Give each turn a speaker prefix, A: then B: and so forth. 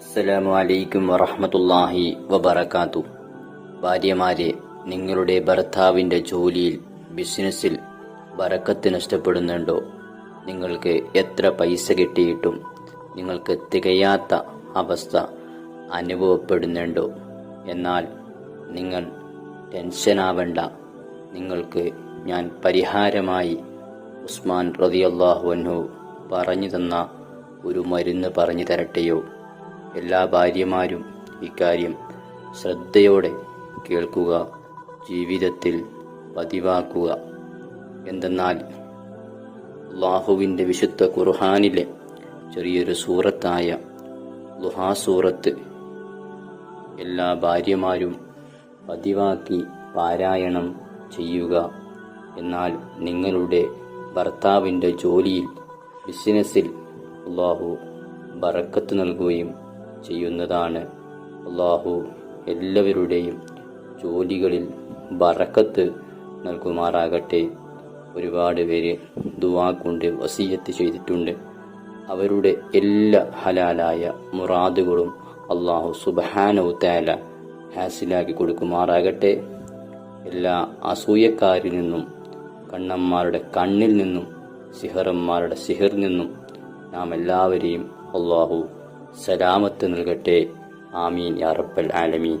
A: അസ്സലാമു അലൈക്കും വറഹ്മത്തുള്ളാഹി വബറകാതു ഭാര്യമാരെ നിങ്ങളുടെ ഭർത്താവിന്റെ ജോലിയിൽ ബിസിനസ്സിൽ ബറക്കത്ത് നഷ്ടപ്പെടുന്നുണ്ടോ? നിങ്ങൾക്ക് എത്ര പൈസ കിട്ടിയിട്ടും നിങ്ങൾക്ക് തികയാത്ത അവസ്ഥ അനുഭവപ്പെടുന്നുണ്ടോ? എന്നാൽ നിങ്ങൾ ടെൻഷനാവണ്ട. നിങ്ങൾക്ക് ഞാൻ പരിഹാരമായി ഉസ്മാൻ റതിയല്ലാഹു അൻഹു പറഞ്ഞു തന്ന ഒരു മരുന്ന് പറഞ്ഞു തരട്ടെയോ? എല്ലാ ഭാര്യമാരും ഇക്കാര്യം ശ്രദ്ധയോടെ കേൾക്കുക ജീവിതത്തിൽ പതിവാക്കുക. എന്തെന്നാൽ അള്ളാഹുവിന്റെ വിശുദ്ധ ഖുർഹാനിലെ ചെറിയൊരു സൂറത്തായ ലുഹാ സൂറത്ത് എല്ലാ ഭാര്യമാരും പതിവാക്കി പാരായണം ചെയ്യുക. എന്നാൽ നിങ്ങളുടെ ഭർത്താവിന്റെ ജോലിയിൽ ബിസിനസ്സിൽ അള്ളാഹു ബറക്കത്ത് നൽകുകയും ചെയ്യുന്നതാണ്. അള്ളാഹു എല്ലാവരുടെയും ജോലികളിൽ ബറക്കത്ത് നൽകുമാറാകട്ടെ. ഒരുപാട് പേര് ദുവാ കൊണ്ട് വസീയത്ത് ചെയ്തിട്ടുണ്ട്. അവരുടെ എല്ലാ ഹലാലായ മുറാദുകളും അള്ളാഹു സുബഹാനവു തേല ഹാസിലാക്കി കൊടുക്കുമാറാകട്ടെ. എല്ലാ അസൂയക്കാരിൽ നിന്നും കണ്ണന്മാരുടെ കണ്ണിൽ നിന്നും സിഹറന്മാരുടെ സിഹറിൽ നിന്നും നാം എല്ലാവരെയും അള്ളാഹു സലാമത്ത് നൽകട്ടെ. ആമീൻ. യാ റബ്ബൽ ആലമീൻ.